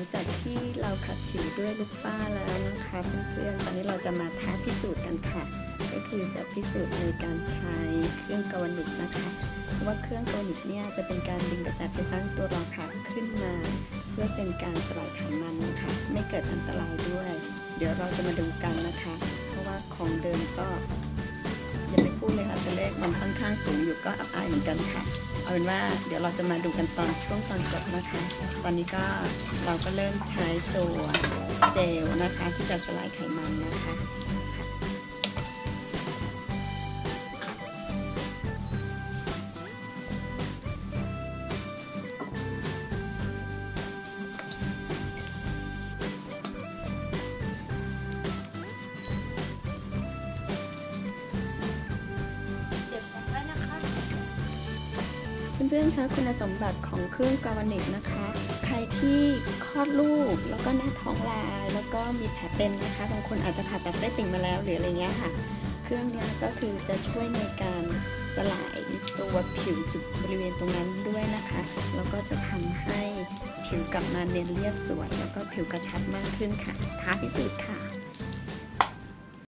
งจากที่เราขัดผิวด้วยลูกฝ้าแล้วนะคะเพื่อนๆตอนนี้เราจะมาท้าพิสูจน์กันค่ะ ก็คือจะพิสูจน์ในการใช้เครื่องกาวนิกนะคะเพราะว่าเครื่องกาวนิกเนี่ยจะเป็นการดึงกระแสไฟฟ้าตัวรองค่ะขึ้นมา เพื่อเป็นการสลายไขมันนะคะ ไม่เกิดอันตรายด้วย เดี๋ยวเราจะมาดูกันนะคะ เพราะว่าของเดิมก็ มันค่อนข้างสูงอยู่ก็อับอายเหมือนกันค่ะ เอาเป็นว่าเดี๋ยวเราจะมาดูกันตอนช่วงตอนจบนะคะ ตอนนี้ก็เราก็เริ่มใช้ตัวเจลนะคะที่จะสลายไขมันนะคะ เพื่อนๆคะคุณสมบัติของเครื่องกาวนิกนะคะ ใครที่คลอดลูกแล้วก็หน้าท้องลายแล้วก็มีแผลเป็นนะคะบางคนอาจจะผ่าตัดไส้ติ่งมาแล้วหรืออะไรเงี้ยค่ะ เครื่องนี้ก็คือจะช่วยในการสลายตัวผิวจุดบริเวณตรงนั้นด้วยนะคะแล้วก็จะทำให้ผิวกลับมาเนียนเรียบสวย แล้วก็ผิวกระชับมากขึ้นค่ะท้าพิสูจน์ค่ะ